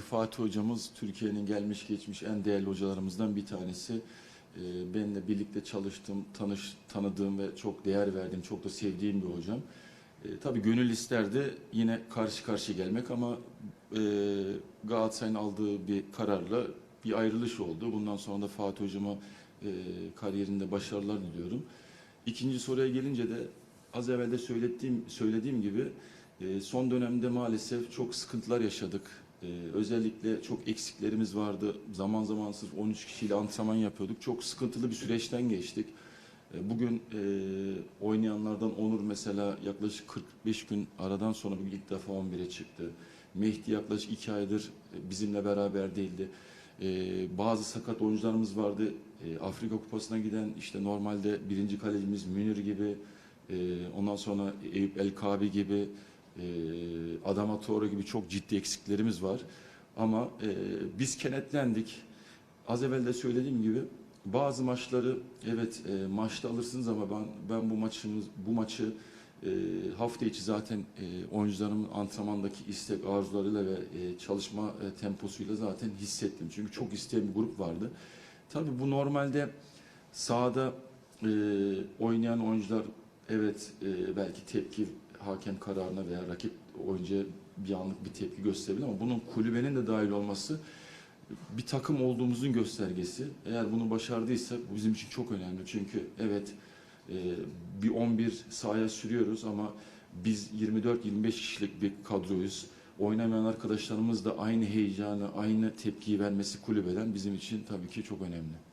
Fatih hocamız Türkiye'nin gelmiş geçmiş en değerli hocalarımızdan bir tanesi. Ee, Benimle birlikte çalıştığım, tanış, tanıdığım ve çok değer verdiğim, çok da sevdiğim bir hocam. Ee, tabii gönül isterdi yine karşı karşı gelmek ama e, Galatasaray'ın aldığı bir kararla bir ayrılış oldu. Bundan sonra da Fatih hocama e, kariyerinde başarılar diliyorum. İkinci soruya gelince de az evvel de söylediğim, söylediğim gibi e, son dönemde maalesef çok sıkıntılar yaşadık. E, özellikle çok eksiklerimiz vardı. Zaman zaman sırf 13 kişiyle antrenman yapıyorduk. Çok sıkıntılı bir süreçten geçtik. E, Bugün e, oynayanlardan Onur mesela yaklaşık 45 gün aradan sonra bugün ilk defa 11'e çıktı. Mehdi yaklaşık 2 aydır e, bizimle beraber değildi. E, bazı sakat oyuncularımız vardı. E, Afrika Kupası'na giden işte normalde birinci kalecimiz Münir gibi, e, ondan sonra Eyüp El Kabi gibi, e, Adama Toro gibi çok ciddi eksiklerimiz var. Ama e, biz kenetlendik. Az evvel de söylediğim gibi bazı maçları evet e, maçta alırsınız ama ben ben bu maçımız bu maçı e, hafta içi zaten e, oyuncularımın antrenmandaki istek arzularıyla ve e, çalışma e, temposuyla zaten hissettim. Çünkü çok isteyen bir grup vardı. Tabii bu normalde sahada e, oynayan oyuncular evet e, belki tepki hakem kararına veya rakip oyuncuya bir anlık bir tepki gösterebilir ama bunun kulübenin de dahil olması bir takım olduğumuzun göstergesi. Eğer bunu başardıysak bu bizim için çok önemli. Çünkü evet e, bir 11 sahaya sürüyoruz ama biz 24-25 kişilik bir kadroyuz. Oynamayan arkadaşlarımız da aynı heyecanı, aynı tepkiyi vermesi kulübeden bizim için tabii ki çok önemli.